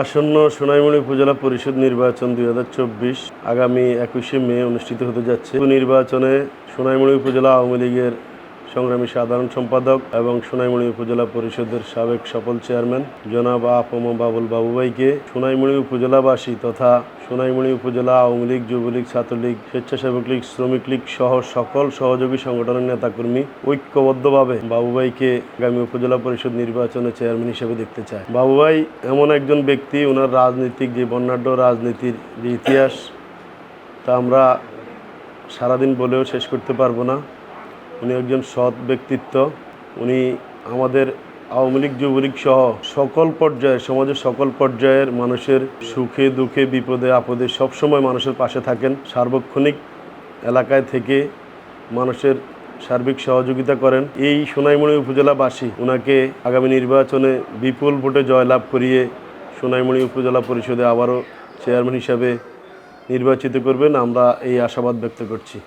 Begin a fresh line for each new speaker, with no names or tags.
আসন্ন সোনাইমুড়ি উপজেলা পরিষদ নির্বাচন দুই হাজার চব্বিশ আগামী একুশে মে অনুষ্ঠিত হতে যাচ্ছে। নির্বাচনে সোনাইমুড়ি উপজেলা আওয়ামী লীগের সংগ্রামী সাধারণ সম্পাদক এবং সোনাইমুড়ি উপজেলা পরিষদের সাবেক সফল চেয়ারম্যান জনাব আপম বাবুল বাবুভাইকে সোনাইমুড়ি উপজেলাবাসী তথা সোনাইমুড়ি উপজেলা আওয়ামী লীগ, যুবলীগ, ছাত্রলীগ, স্বেচ্ছাসেবক লীগ, শ্রমিক লীগ সহ সকল সহযোগী সংগঠনের নেতাকর্মী ঐক্যবদ্ধভাবে বাবুভাইকে আগামী উপজেলা পরিষদ নির্বাচনে চেয়ারম্যান হিসেবে দেখতে চায়। বাবুভাই এমন একজন ব্যক্তি ওনার রাজনৈতিক যে বর্ণাঢ্য রাজনীতির যে ইতিহাস, তা আমরা সারাদিন বলেও শেষ করতে পারব না। উনি একজন সৎ ব্যক্তিত্ব। উনি আমাদের আওয়ামী লীগ, যুবলীগ সহ সকল পর্যায়ে, সমাজের সকল পর্যায়ের মানুষের সুখে, দুঃখে, বিপদে, আপদে সবসময় মানুষের পাশে থাকেন। সার্বক্ষণিক এলাকায় থেকে মানুষের সার্বিক সহযোগিতা করেন। এই সোনাইমুড়ি উপজেলাবাসী ওনাকে আগামী নির্বাচনে বিপুল ভোটে জয়লাভ করিয়ে সোনাইমুড়ি উপজেলা পরিষদে আবারও চেয়ারম্যান হিসাবে নির্বাচিত করবেন। আমরা এই আশাবাদ ব্যক্ত করছি।